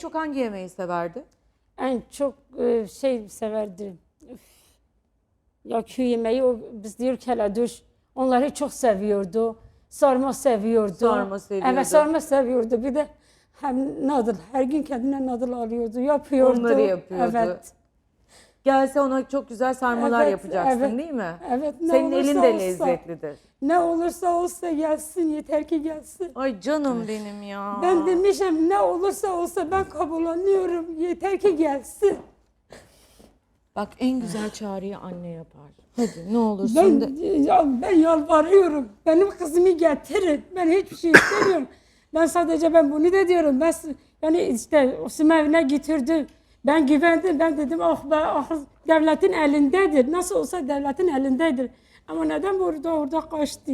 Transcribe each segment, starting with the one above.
Çok hangi yemeği severdi? En çok e, şey severdi. Üf. Ya köy yemeği o biz diyor keladuş. Onları çok seviyordu. Sarma seviyordu. Sarma seviyordu. Evet sarma seviyordu. Bir de hem nadıl. Her gün kendine nadıl alıyordu. Yapıyordu. Onları yapıyordu. Evet. Gelse ona çok güzel sarmalar Evet, yapacaksın evet. değil mi? Evet. Ne Senin olursa elin de olsa. lezzetlidir. Ne olursa olsa gelsin. Yeter ki gelsin. Ay canım benim ya. Ben demişim ne olursa olsa ben kabullanıyorum. Yeter ki gelsin. Bak en güzel çağrıyı anne yapar. Hadi ne olursun Ben, de. ya ben yalvarıyorum. Benim kızımı getirin. Ben hiçbir şey istemiyorum. ben sadece ben bunu da diyorum. Ben s- yani işte Osman evine getirdim. Ben güvendim. Ben dedim ah be ah devletin elindedir. Nasıl olsa devletin elindedir. Ama neden burada orada kaçtı?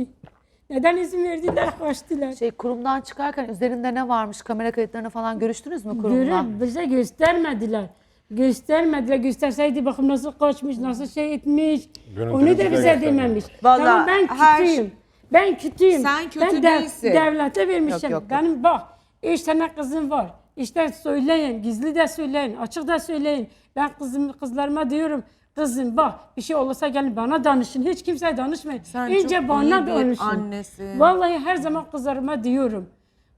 Neden izin verdiler kaçtılar? Şey kurumdan çıkarken üzerinde ne varmış kamera kayıtlarını falan görüştünüz mü kurumdan? Görün bize göstermediler. Göstermediler. Gösterseydi bakın nasıl kaçmış, nasıl şey etmiş. Onu da bize dememiş. Vallahi tamam ben her kötüyüm. şey- Ben kötüyüm. Sen kötü ben değilsin. devlete vermişim. Yok, yok, yok. Benim bak üç tane kızım var. İşte söyleyin, gizli de söyleyin, açık da söyleyin. Ben kızım, kızlarıma diyorum, kızım bak bir şey olursa gelin bana danışın. Hiç kimseye danışmayın. Sen çok bana danışın. annesin. Vallahi her zaman kızlarıma diyorum.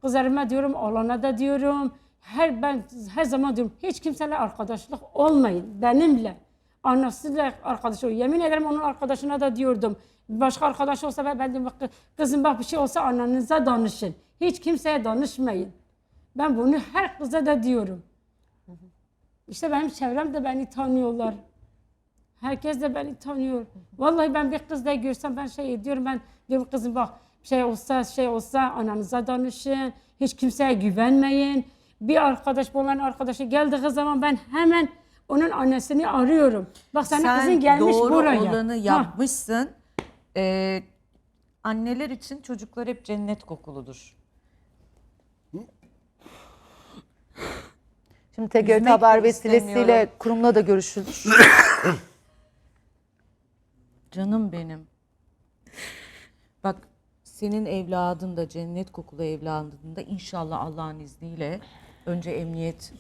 Kızlarıma diyorum, oğlana da diyorum. Her ben her zaman diyorum hiç kimseyle arkadaşlık olmayın benimle. Anasıyla arkadaş ol. Yemin ederim onun arkadaşına da diyordum. Başka arkadaş olsa ben, ben bak, kızım bak bir şey olsa annenize danışın. Hiç kimseye danışmayın. Ben bunu her kıza da diyorum. İşte benim çevrem de beni tanıyorlar. Herkes de beni tanıyor. Vallahi ben bir kız da görsem ben şey ediyorum. Ben diyorum kızım bak şey olsa şey olsa ananıza danışın. Hiç kimseye güvenmeyin. Bir arkadaş olan arkadaşı geldiği zaman ben hemen onun annesini arıyorum. Bak senin Sen kızın gelmiş doğru buraya. olanı Ha, yapmışsın. Ee, anneler için çocuklar hep cennet kokuludur. Şimdi TGRT Üzmek de haber istemiyorum. vesilesiyle kurumla da görüşülür. Canım benim. Bak senin evladın da cennet kokulu evladın da inşallah Allah'ın izniyle önce emniyet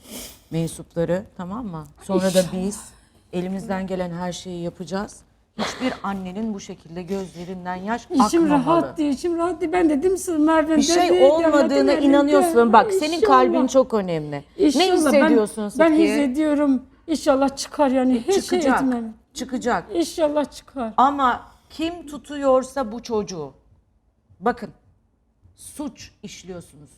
mensupları tamam mı? Sonra da biz elimizden gelen her şeyi yapacağız. Hiçbir annenin bu şekilde gözlerinden yaş İçim akmamalı. rahat değil, içim rahat değil. Ben dedim Merve Bir şey dedi, olmadığına devletin elinde. inanıyorsun. Bak senin İnşallah. kalbin çok önemli. Ne İnşallah. hissediyorsun ben, ben Safiye? hissediyorum. İnşallah çıkar yani. Hiç şey Çıkacak. etmem. Çıkacak. İnşallah çıkar. Ama kim tutuyorsa bu çocuğu. Bakın suç işliyorsunuz.